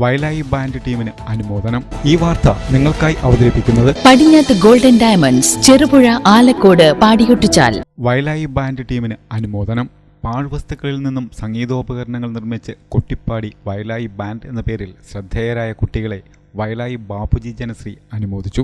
വയലായി band ടീമിന് അനുമോദനം. ഈ വാർത്ത നിങ്ങൾക്കായി അവതരിപ്പിക്കുന്നത് പടിഞ്ഞാത്ത് ഗോൾഡൻ ഡയമണ്ട്സ് ചെറുപുഴ ആലക്കോട് പാടിയൊട്ടിച്ചാൽ. വയലായി ബാൻഡ് ടീമിന് അനുമോദനം. പാഴ്വസ്തുക്കളിൽ നിന്നും സംഗീതോപകരണങ്ങൾ നിർമ്മിച്ച് കൊട്ടിപ്പാടി വയലായി ബാൻഡ് എന്ന പേരിൽ ശ്രദ്ധേയരായ കുട്ടികളെ വയലായി ബാപ്പുജി ജനശ്രീ അനുമോദിച്ചു.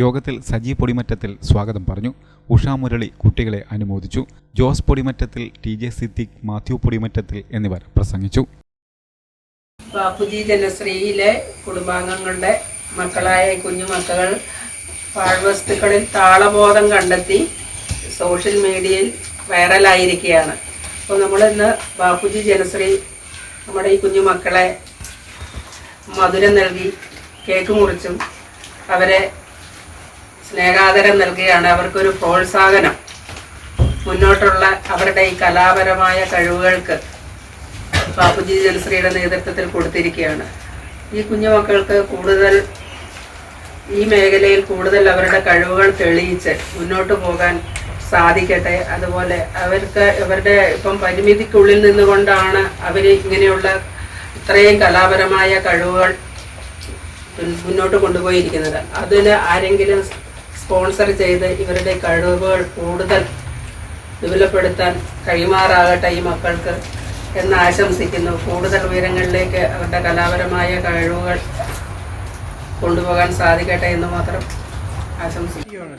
യോഗത്തിൽ സജി പൊടിമറ്റത്തിൽ സ്വാഗതം പറഞ്ഞു. ഉഷാ മുരളി കുട്ടികളെ അനുമോദിച്ചു. ജോസ് പൊടിമറ്റത്തിൽ ടി ജെ സിദ്ദിഖ് മാത്യു പൊടിമറ്റത്തിൽ എന്നിവർ പ്രസംഗിച്ചു. ബാപ്പുജി ജനശ്രീയിലെ കുടുംബാംഗങ്ങളുടെ മക്കളായ കുഞ്ഞുമക്കൾ പാഴ്വസ്തുക്കളിൽ താളബോധം കണ്ടെത്തി സോഷ്യൽ മീഡിയയിൽ വൈറലായിരിക്കുകയാണ്. അപ്പോൾ നമ്മളിന്ന് ബാപ്പുജി ജനശ്രീ നമ്മുടെ ഈ കുഞ്ഞുമക്കളെ മധുരം നൽകി കേക്ക് മുറിച്ചും അവരെ സ്നേഹാദരം നൽകുകയാണ് അവർക്കൊരു പ്രോത്സാഹനം. മുന്നോട്ടുള്ള അവരുടെ ഈ കലാപരമായ കഴിവുകൾക്ക് ബാപ്പുജി ജനശ്രീയുടെ നേതൃത്വത്തിൽ കൊടുത്തിരിക്കുകയാണ്. ഈ കുഞ്ഞുമക്കൾക്ക് കൂടുതൽ ഈ മേഖലയിൽ കൂടുതൽ അവരുടെ കഴിവുകൾ തെളിയിച്ച് മുന്നോട്ട് പോകാൻ സാധിക്കട്ടെ. അതുപോലെ അവർക്ക് അവരുടെ ഇപ്പം പരിമിതിക്കുള്ളിൽ നിന്നുകൊണ്ടാണ് അവർ ഇങ്ങനെയുള്ള ഇത്രയും കലാപരമായ കഴിവുകൾ മുന്നോട്ട് കൊണ്ടുപോയിരിക്കുന്നത്. അതിന് ആരെങ്കിലും സ്പോൺസർ ചെയ്ത് ഇവരുടെ കഴിവുകൾ കൂടുതൽ വിപുലപ്പെടുത്താൻ കൈമാറാകട്ടെ ഈ മക്കൾക്ക് എന്ന് ആശംസിക്കുന്നു. കൂടുതൽ ഉയരങ്ങളിലേക്ക് അവരുടെ കലാപരമായ കഴിവുകൾ കൊണ്ടുപോകാൻ സാധിക്കട്ടെ എന്ന് മാത്രം ആശംസിക്കുന്നു.